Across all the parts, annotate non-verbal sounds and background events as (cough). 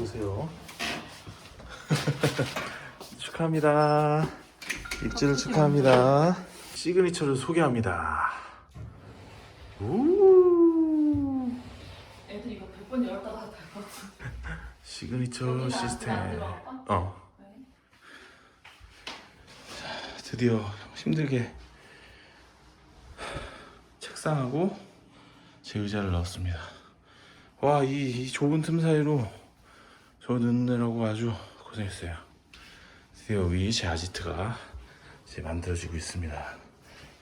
오세요. (laughs) 축하합니다. 입주를 축하합니다. 시그니처를 소개합니다. 우 애들 이거 100번 열었다 닫았다 할것 같아. (laughs) 시그니처 시스템. 어. 네. 드디어 힘들게 책상하고 제 의자를 넣었습니다. 와, 이, 이 좁은 틈 사이로 저 넣느라고 아주 고생했어요. 드디어 위제 아지트가 이제 만들어지고 있습니다.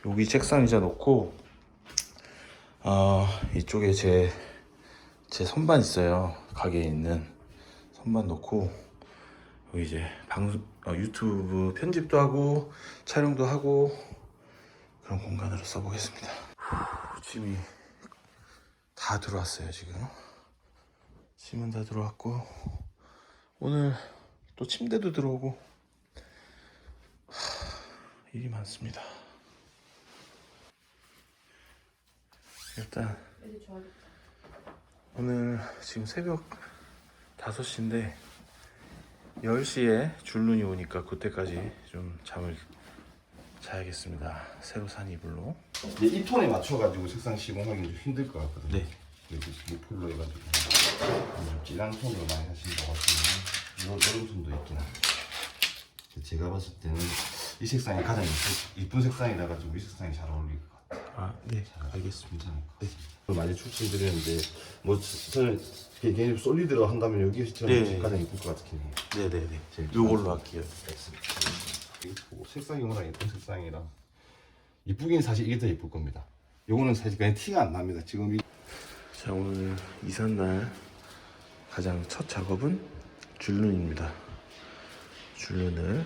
여기 책상 의자 놓고, 어, 이쪽에 제, 제 선반 있어요. 가게에 있는 선반 놓고, 여기 이제 방송 어, 유튜브 편집도 하고 촬영도 하고 그런 공간으로 써보겠습니다. 후, 짐이 다 들어왔어요 지금. 짐은 다 들어왔고 오늘 또 침대도 들어오고 하, 일이 많습니다. 일단. 오늘 지금 새벽 5시인데 10시에 줄눈이 오니까 그때까지 좀 잠을 자야겠습니다. 새로 산 이불로. 이제 이 톤에 맞춰가지고 색상 시공하기 좀 힘들 것 같거든요. 네. 그리고 무풀로 해가지고 톤으로 많이 하시는 것 같은데 톤도 있긴 한데 제가 봤을 때는 이 색상이 가장 이쁘- 이쁜 색상이라 가지고 이 색상이 잘 어울릴 것 같아요. 아, 네. 알겠습니다. 같아요. 많이 추천드리는데 뭐 저는 개인적으로 솔리드로 한다면 여기 네. 가장 이쁠 것 같긴 해요. 네네네. 이걸로 할게요. 이쁘고 색상이 워낙 예쁜 색상이라 이쁘긴 사실 이게 더 이쁠 겁니다. 요거는 사실 그냥 티가 안 납니다. 지금 이 자, 오늘 이삿날 가장 첫 작업은 줄눈입니다. 줄눈을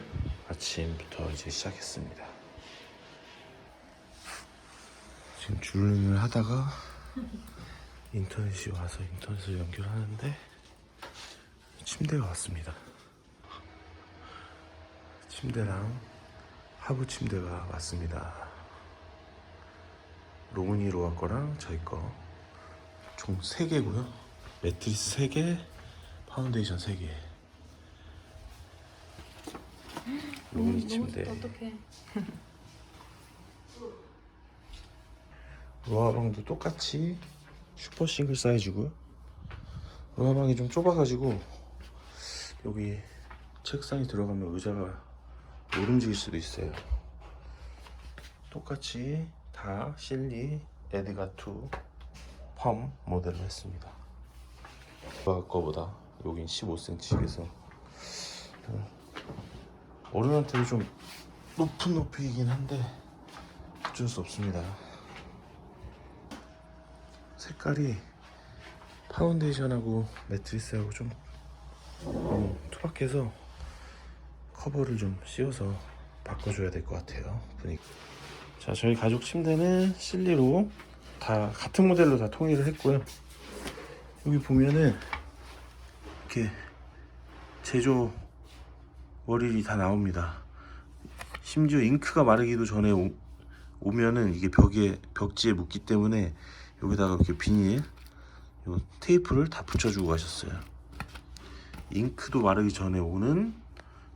아침부터 이제 시작했습니다. 지금 줄눈을 하다가 (laughs) 인터넷이 와서 인터넷을 연결하는데 침대가 왔습니다. 침대랑 하부 침대가 왔습니다. 로그니 로아 거랑 저희 거 총 3개고요. 매트리스 3개, 파운데이션 3개. 로그니 침대. 어떡해. (laughs) 로아방도 똑같이 슈퍼 싱글 사이즈고요. 로아방이 좀 좁아가지고 여기 책상이 들어가면 의자가 못 움직일 수도 있어요. 똑같이 다 실리 에드가2 펌 모델로 했습니다. 로아 거보다 여긴 15cm에서. 어른한테는 좀 높은 높이이긴 한데 어쩔 수 없습니다. 색깔이 파운데이션하고 매트리스하고 좀 너무 투박해서 커버를 좀 씌워서 바꿔줘야 될 것 같아요 분위기 자 저희 가족 침대는 실리로 다 같은 모델로 다 통일을 했고요 여기 보면은 이렇게 제조 월일이 다 나옵니다 심지어 잉크가 마르기도 전에 오, 오면은 이게 벽에 벽지에 묻기 때문에 여기다가 이렇게 비닐 요 테이프를 다 붙여주고 가셨어요. 잉크도 마르기 전에 오는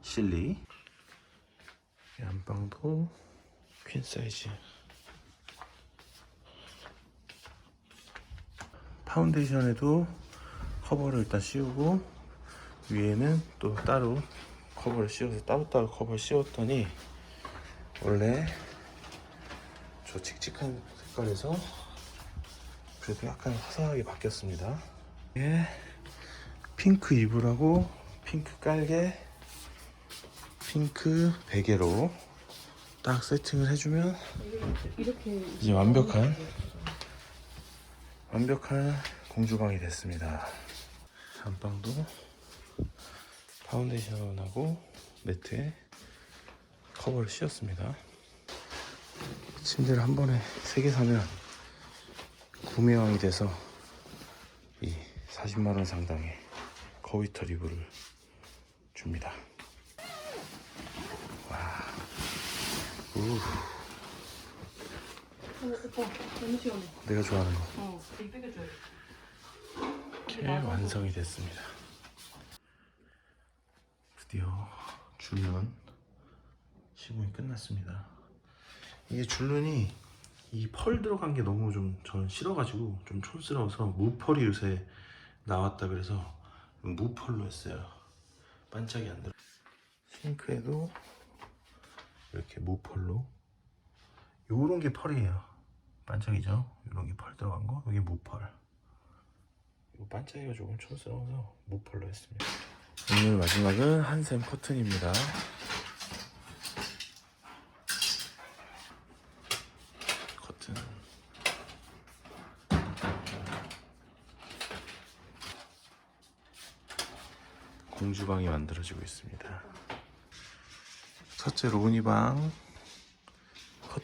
실리. 이 안방도 퀸 사이즈. 파운데이션에도 커버를 일단 씌우고 위에는 또 따로 커버를 씌워서 따로따로 커버를 씌웠더니 원래 저 칙칙한 색깔에서 그래도 약간 화사하게 바뀌었습니다. 예, 핑크 이불하고 핑크 깔개, 핑크 베개로 딱 세팅을 해주면 이렇게 이제 완벽한 완벽한 공주방이 됐습니다. 안방도 파운데이션하고 매트에 커버를 씌웠습니다. 침대를 한 번에 세 개 사면 구매왕이 돼서 이 40만 원 상당의 거위터 리브를 줍니다. 와, 우, 어, 오빠 너무 시원해. 내가 좋아하는 거. 어, 이 빼겨줘야 돼. 이렇게 완성이 됐습니다. 드디어 줄눈 시공이 끝났습니다. 이게 줄눈이 이 펄 들어간 게 너무 좀 저는 싫어가지고 좀 촌스러워서 무펄이 요새 나왔다 그래서 무펄로 했어요. 반짝이 안 들어. 싱크에도 이렇게 무펄로 요런 게 펄이에요. 반짝이죠? 요런 게 펄 들어간 거. 여기 무펄. 이거 반짝이가 조금 촌스러워서 무펄로 했습니다. 오늘 마지막은 한샘 커튼입니다. 커튼. 공주방이 만들어지고 있습니다. 첫째 로운이방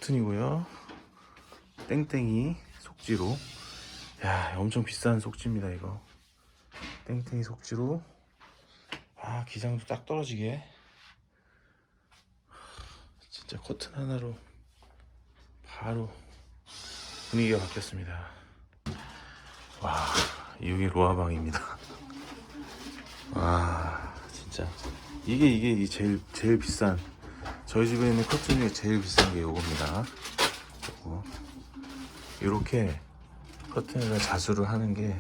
커튼이고요. 땡땡이 속지로. 야, 엄청 비싼 속지입니다, 이거. 땡땡이 속지로. 아, 기장도 딱 떨어지게. 진짜 커튼 하나로 바로 분위기가 바뀌었습니다. 와, 이게 로아방입니다. (laughs) 와, 진짜 이게 이게 이 제일 제일 비싼 저희 집에 있는 커튼 중에 제일 비싼 게 요겁니다. 요거. 이렇게 커튼을 자수를 하는 게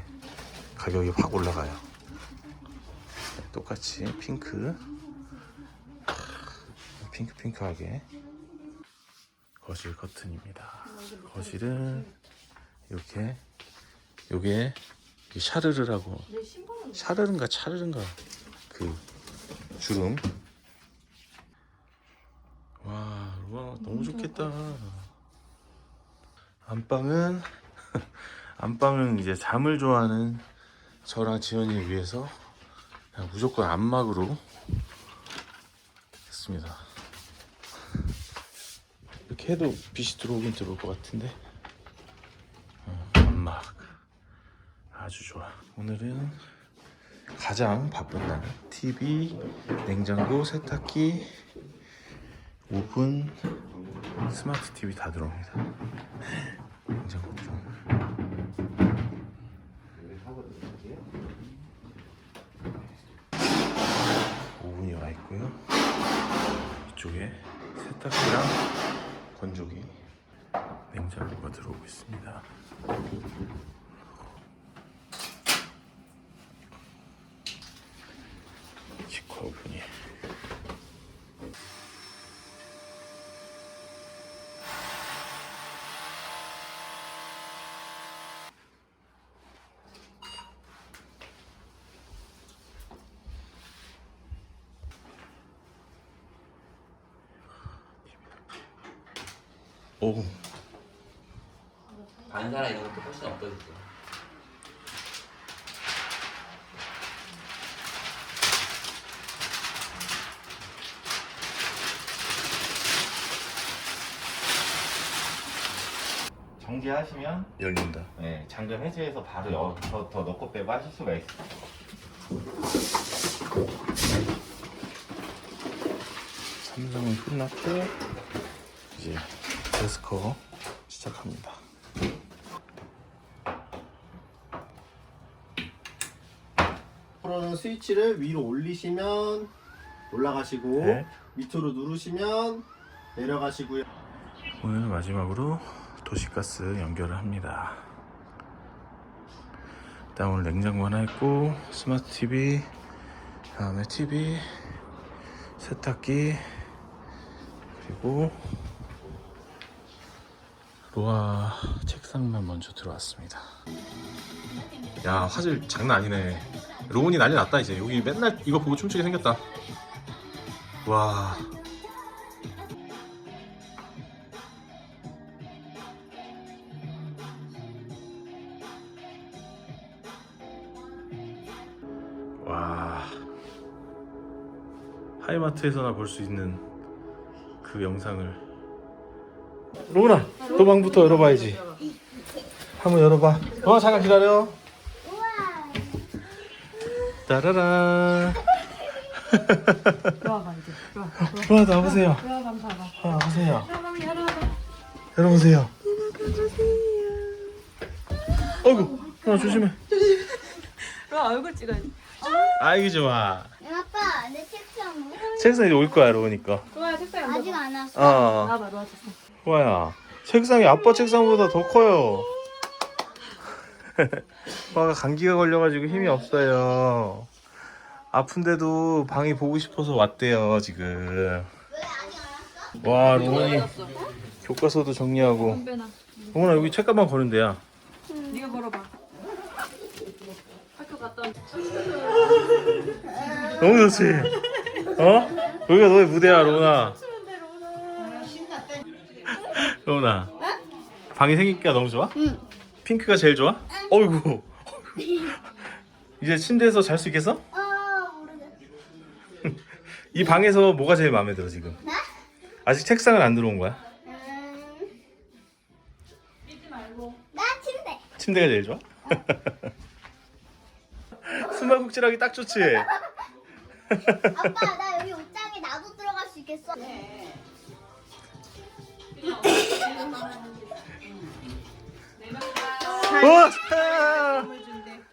가격이 확 올라가요. 네, 똑같이 핑크, 핑크 핑크하게 거실 커튼입니다. 거실은 이렇게 요게 이 샤르르라고 내 신발은 샤르른가 차르른가 그 주름 와, 와 너무 좋겠다. 안방은 (laughs) 안방은 이제 잠을 좋아하는 저랑 지연이 위해서 그냥 무조건 안막으로 했습니다. 이렇게 해도 빛이 들어오긴 들어올 것 같은데. 어, 안막. 아주 좋아. 오늘은 가장 바쁜 날. TV, 냉장고, 세탁기, 오븐, 스마트 TV 다 들어옵니다. 냉장고 좀. 오븐이 와 있고요. 이쪽에 세탁기랑 건조기, 냉장고가 들어오고 있습니다. 직화 오븐이 오 반사라 이런 것도 훨씬 없어졌어. 정지하시면 열린다. 네, 잠금 해제해서 바로 여, 더, 더 넣고 빼고 하실 수가 있어요. 삼성은 끝났고 이제 데스커 시작합니다. 프로는 스위치를 위로 올리시면 올라가시고 네. 밑으로 누르시면 내려가시고요. 오늘 마지막으로 도시가스 연결을 합니다. 일단 오늘 냉장고 하나 있고 스마트 TV, 다음에 TV, 세탁기 그리고 로아 책상만 먼저 들어왔습니다. 야 화질 장난 아니네. 로운이 난리 났다 이제 여기 맨날 이거 보고 춤추게 생겼다. 와. 와 하이마트에서나 볼 수 있는 그 영상을 로우나 너 방부터 열어봐야지. 한번 열어봐. 어 잠깐 기다려. 따라란 들어와봐 이제 들어와 로우나 나와보세요. 들어와 감사하다. 어, 나와보세요. 들어와 열어봐. 열어보세요. 어이구 로우나 조심해. 들어와 얼굴 찍어야지 아이고 좋아. 아빠 안 해, 책상은? 책상에 올 거야 로우니까. 좋아요 책상에 앉아봐. 아직 안 왔어. 어 나봐 놓아줬어 호아야. 책상이 아빠 책상보다 더 커요. 호아가 감기가 걸려가지고 힘이 없어요. 아픈데도 방이 보고 싶어서 왔대요 지금? 와 로운이 교과서도 정리하고. 로운아 여기 책가방 거는 데야. 네가 걸어봐. 학교 갔다 온 너무 좋지? 어? 여기가 너의 무대야 로운아 로운아 방이 생기기가 너무 좋아? 응. 핑크가 제일 좋아? 어이구 (laughs) 이제 침대에서 잘 수 있겠어? 어, 모르겠어. (laughs) 이 방에서 뭐가 제일 마음에 들어 지금? 나? 아직 책상은 안 들어온 거야? 음. 나 침대. 침대가 제일 좋아? (laughs) 수말국질하기 딱 좋지? 아빠, 나 여기 옷장에 나도 들어갈 수 있겠어? 와!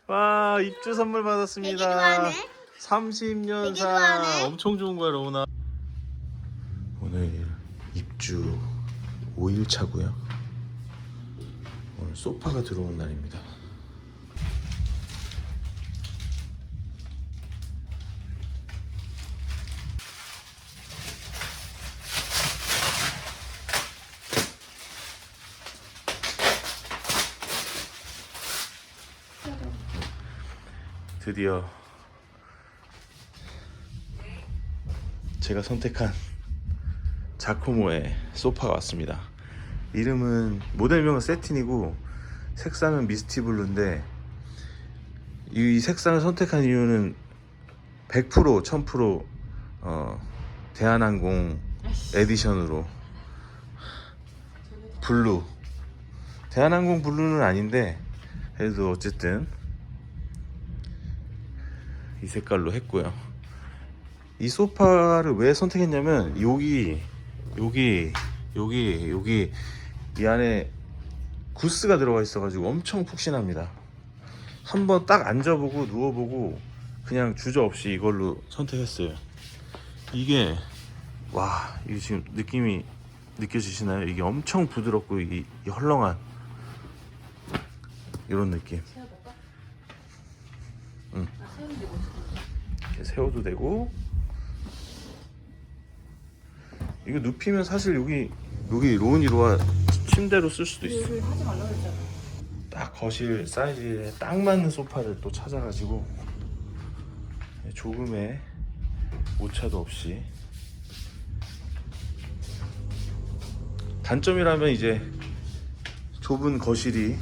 와 입주 선물 받았습니다. 하네. 30년산 되기도 하네. 엄청 좋은 거야 로우나. 오늘 입주 5일 차고요. 오늘 소파가 들어온 날입니다. 드디어 제가 선택한 자코모의 소파가 왔습니다. 이름은 모델명은 세틴이고 색상은 미스티 블루인데 이 색상을 선택한 이유는 100% 1000% 어, 대한항공 에디션으로 블루 대한항공 블루는 아닌데 그래도 어쨌든 이 색깔로 했고요. 이 소파를 왜 선택했냐면 여기 여기 여기 여기 이 안에 구스가 들어가 있어 가지고 엄청 푹신합니다. 한번 딱 앉아보고 누워보고 그냥 주저 없이 이걸로 선택했어요. 이게 와 이게 지금 느낌이 느껴지시나요? 이게 엄청 부드럽고 이, 이 헐렁한 이런 느낌. 이렇게 세워도 되고 이거 눕히면 사실 여기 여기 로운이로와 침대로 쓸 수도 있어. 딱 거실 사이즈에 딱 맞는 소파를 또 찾아가지고 조금의 오차도 없이 단점이라면 이제 좁은 거실이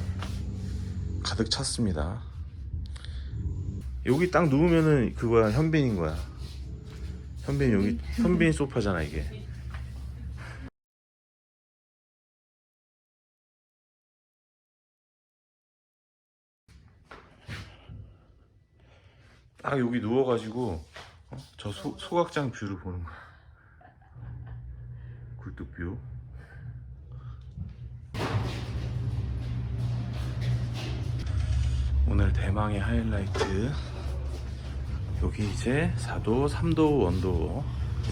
가득 찼습니다. 여기 딱 누우면은 그거야 현빈인 거야. 현빈 여기 현빈 소파잖아 이게. 딱 여기 누워가지고 어? 저 소, 소각장 뷰를 보는 거야. 굴뚝 뷰. 오늘 대망의 하이라이트. 여기 이제 4도, 3도, 원도.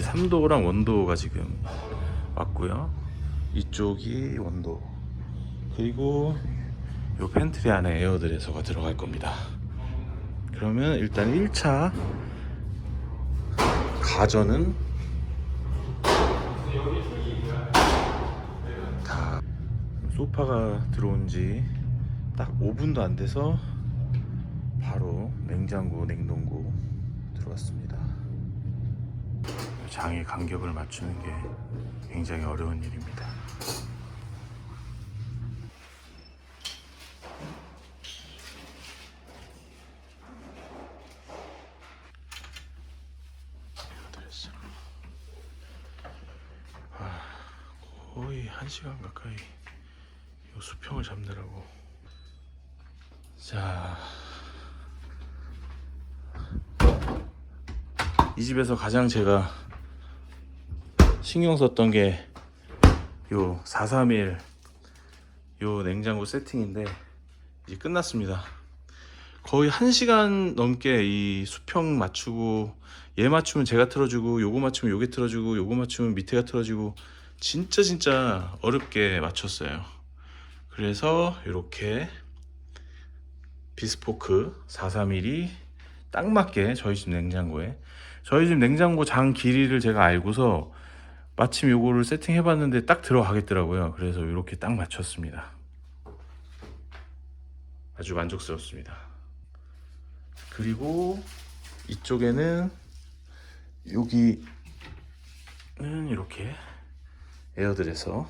3도랑 원도가 지금 왔고요. 이쪽이 원도. 그리고 요 팬트리 안에 에어드레서가 들어갈 겁니다. 그러면 일단 1차 가전은 다 소파가 들어온 지 딱 5분도 안 돼서 바로 냉장고, 냉동 고 들어왔습니다. 장의 간격을 맞추는 게 굉장히 어려운 일입니다. 아, 거의 한 시간 가까이 요 수평을 잡느라고. 자, 이 집에서 가장 제가 신경 썼던 게 요 431 요 냉장고 세팅인데 이제 끝났습니다. 거의 한 시간 넘게 이 수평 맞추고 얘 맞추면 제가 틀어주고 요거 맞추면 요게 틀어주고 요거 맞추면 밑에가 틀어지고 진짜 진짜 어렵게 맞췄어요. 그래서 이렇게 비스포크 43mm 딱 맞게 저희 집 냉장고에 저희 집 냉장고 장 길이를 제가 알고서 마침 요거를 세팅해 봤는데 딱 들어가겠더라고요. 그래서 이렇게 딱 맞췄습니다. 아주 만족스럽습니다. 그리고 이쪽에는 여기는 이렇게 에어드레서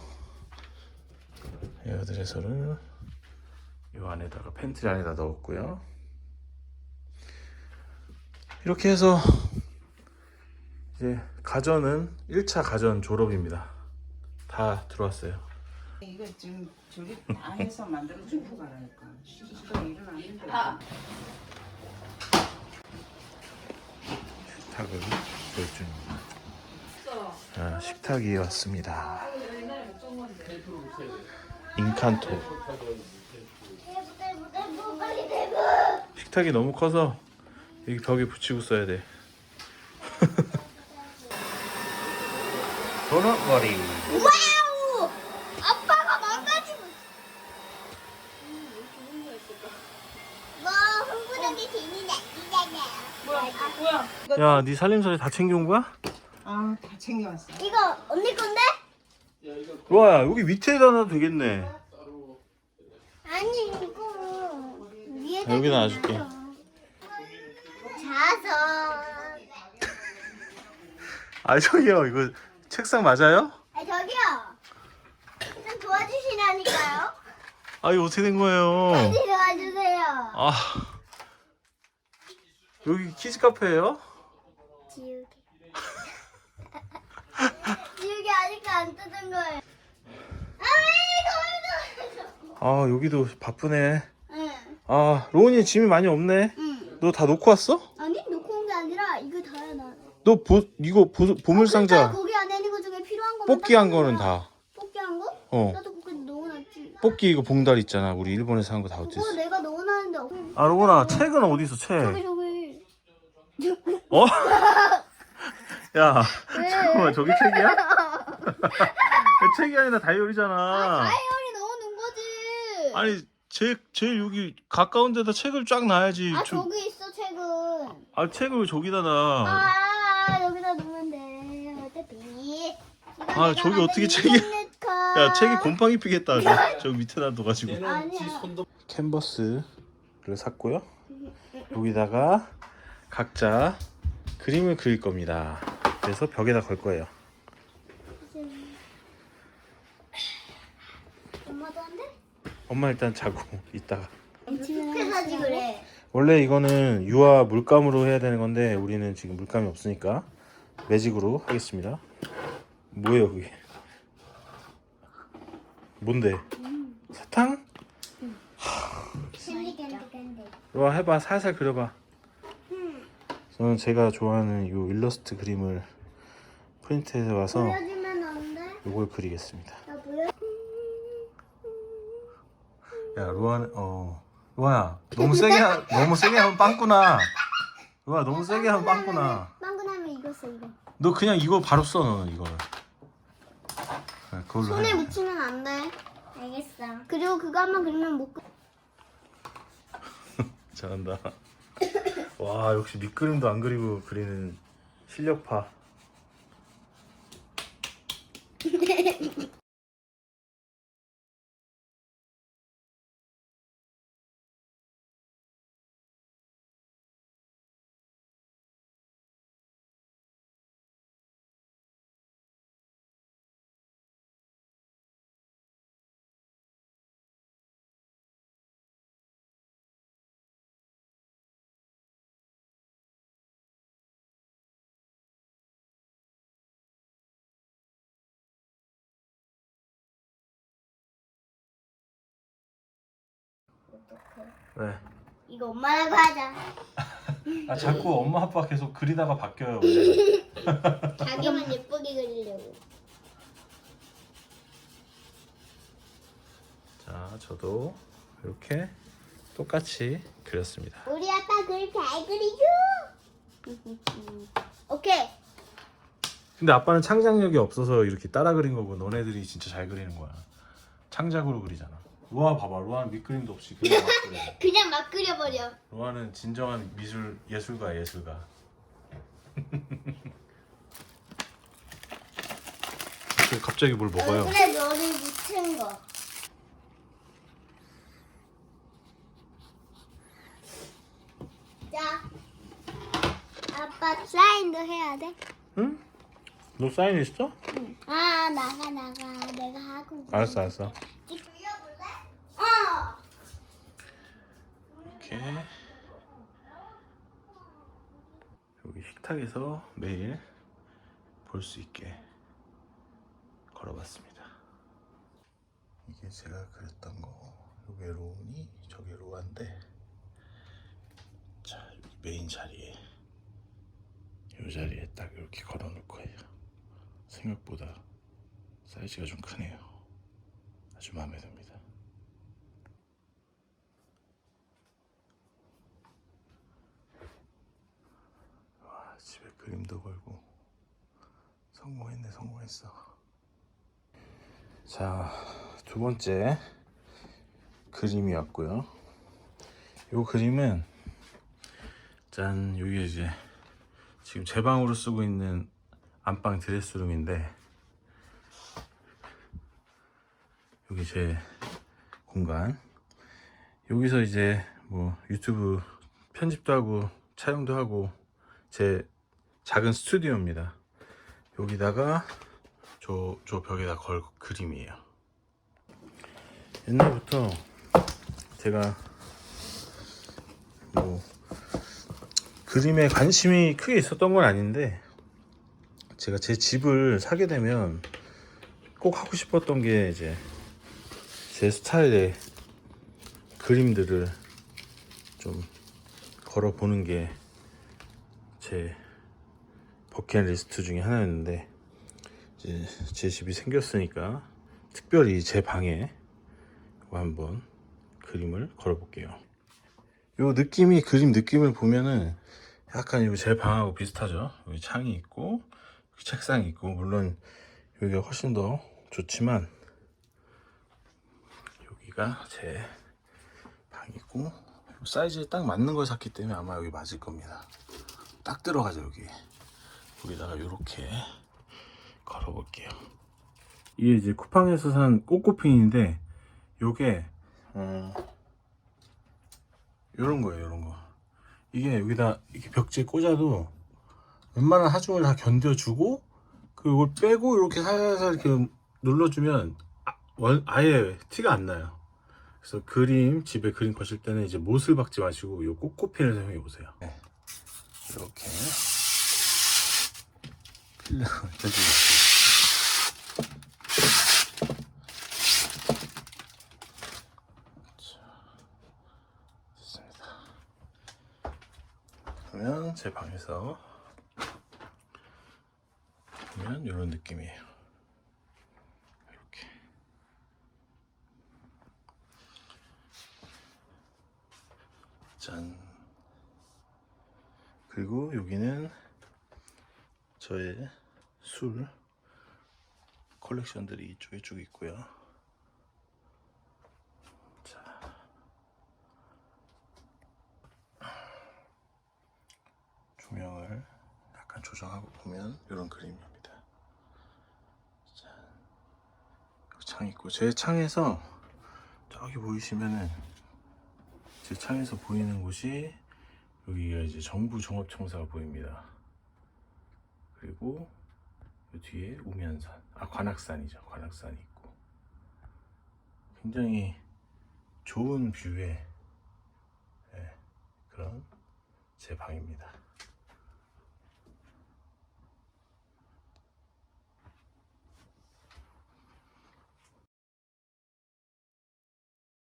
에어드레서를 요 안에다가 팬트리 안에다 넣었고요. 이렇게 해서 이제 가전은 1차 가전 졸업입니다. 다 들어왔어요. 이거 지금 저기 안에서 만들어 주고 가라니까. 이거 일은 아닌데. 아. 식탁을. 있어. 아, 식탁이 왔습니다. 인칸토. 식탁이 너무 커서 여기 벽에 붙이고 써야 돼. 도넛머리. 와우! 아빠가 망가지고. 뭐 흥분하게 재미나 이잖아요. 뭐야? 뭐야? 야, 네 살림살이 다 챙겨온 거야? 아, 다 챙겨왔어. 이거 언니 건데? 와, 여기 밑에다 놔도 되겠네. 아니 이거 위에다 아, 여기다 놔줄게. 자서. 아, 저기요, 이거 책상 맞아요? 아 저기요. 좀 도와주시라니까요. 아, 이거 어떻게 된 거예요? 빨리 도와주세요. 아, 여기 키즈 카페예요? 지우개. (laughs) 지우개 아직도 안 뜯은 거예요. 아왜 아, 여기도 바쁘네. 응. 아, 로운이 짐이 많이 없네. 응. 너 다 놓고 왔어? 아니 놓고 온 게 아니라 이거 다야 나. 너 보, 이거 보, 보물 상자 그러니까 뽑기한 딱 거는. 다. 뽑기한 거? 어. 나도 그거 넣어놨지. 뽑기 이거 봉다리 있잖아. 우리 일본에서 한 거 다 어땠어? 그거 내가 넣어놨는데 없. 아, 로운아, 책은 어디 있어? 책. 저기 저기. 어? (laughs) 야, 왜? 잠깐만, 저기 책이야? (laughs) 책이 아니라 다이어리잖아. 다이어리 넣어놓은 거지. 아니, 제, 제 여기 가까운 데다 책을 쫙 놔야지. 아 저- 저기 있어 책은. 아, 책을 왜 저기다 놔? 아 여기다 놓으면 돼. 아, 저기 어떻게 책이-. 야, 책이 곰팡이 피겠다. 저, 저 밑에다 놔가지고. 아니야. 캔버스를 샀고요. 여기다가 각자 그림을 그릴 겁니다. 그래서 벽에다 걸 거예요. 엄마도 안 돼? 엄마 일단 자고 (laughs) 있다가. 그래. 원래 이거는 유화 물감으로 해야 되는 건데 우리는 지금 물감이 없으니까 매직으로 하겠습니다. 뭐예요 그게? 뭔데? 사탕? 캔디 캔디 캔디. 와 해봐 살살 그려봐. 저는 제가 좋아하는 이 일러스트 그림을 프린트해서 와서 보여주면 안 돼? 이걸 그리겠습니다. 나 보여? 야 루아는 어 루아야 너무 세게 하, 너무 세게 하면 빵꾸나. 루아 너무 세게 하면 빵꾸나. 빵꾸나면 이거 써 이거. 너 그냥 이거 바로 써 너는 이거를. 네, 그걸로 손에 해. 묻히면 안 돼. 알겠어. 그리고 그거 한번 그리면 못 그. (laughs) 잘한다. 와 역시 밑그림도 안 그리고 그리는 실력파. 왜? 이거 엄마라고 하자. 아 자꾸 엄마 아빠 계속 그리다가 바뀌어요. 원래. (laughs) 자기만 예쁘게 그리려고. 자 저도 이렇게 똑같이 그렸습니다. 우리 아빠 그림 잘 그리죠? (laughs) 오케이. 근데 아빠는 창작력이 없어서 이렇게 따라 그린 거고 너네들이 진짜 잘 그리는 거야. 창작으로 그리잖아. 로아 봐봐. 로아는 밑그림도 없이 그냥 막 그려. (laughs) 그냥 막 그려버려. 로아는 진정한 미술 예술가 예술가. 갑자기 뭘 먹어요? 얼굴에 너를 묻힌 거. 자, 아빠 사인도 해야 돼. 응? 너 사인 있어? 아 나가 나가 내가 하고. 알았어 알았어. 어. 이렇게 여기 식탁에서 매일 볼 수 있게 걸어봤습니다. 이게 제가 그렸던 거. 요게 로운이 저게 로아인데 자 여기 메인 자리에 이 자리에 딱 이렇게 걸어놓을 거예요. 생각보다 사이즈가 좀 크네요. 아주 마음에 듭니다. 와, 집에 그림도 걸고. 성공했네 성공했어. 자 두 번째 그림이 왔고요. 요 그림은 짠 여기 이제 지금 제 방으로 쓰고 있는 안방 드레스룸인데 여기 제 공간. 여기서 이제 뭐 유튜브 편집도 하고 촬영도 하고 제 작은 스튜디오입니다. 여기다가 저, 저 벽에다 걸 그림이에요. 옛날부터 제가 뭐 그림에 관심이 크게 있었던 건 아닌데 제가 제 집을 사게 되면 꼭 하고 싶었던 게 이제 제 스타일의 그림들을 좀 걸어보는 게 제 버킷리스트 중에 하나였는데 이제 제 집이 생겼으니까 특별히 제 방에 한번 그림을 걸어볼게요. 요 느낌이 그림 느낌을 보면은 약간 제 방하고 비슷하죠. 여기 창이 있고 책상이 있고 물론 여기가 훨씬 더 좋지만 여기가 제 방이고 사이즈에 딱 맞는 걸 샀기 때문에 아마 여기 맞을 겁니다. 딱 들어가죠 여기 여기다가 이렇게 걸어볼게요. 이게 이제 쿠팡에서 산 꼬꼬핀인데 요게 어 요런 거예요 요런 거. 이게 여기다 이렇게 벽지에 꽂아도 웬만한 하중을 다 견뎌주고 그걸 빼고 이렇게 살살 이렇게 눌러주면 아, 원- 아예 티가 안 나요. 그래서 그림 집에 그림 거실 때는 이제 못을 박지 마시고 요 꼬꼬핀을 사용해 보세요. 네. 이렇게 필름을 펴주겠습니다. 됐습니다. 그러면 제 방에서 보면 이런 느낌이에요. 이렇게 짠. 그리고 여기는 저의 술 컬렉션들이 이쪽에 쭉 있고요. 자, 조명을 약간 조정하고 보면 이런 그림입니다. 자, 여기 창 있고 제 창에서 저기 보이시면은 제 창에서 보이는 곳이 여기가 이제 정부 종합청사가 보입니다. 그리고 그 뒤에 우면산, 아 관악산이죠. 관악산이 있고 굉장히 좋은 뷰의 예, 그런 제 방입니다.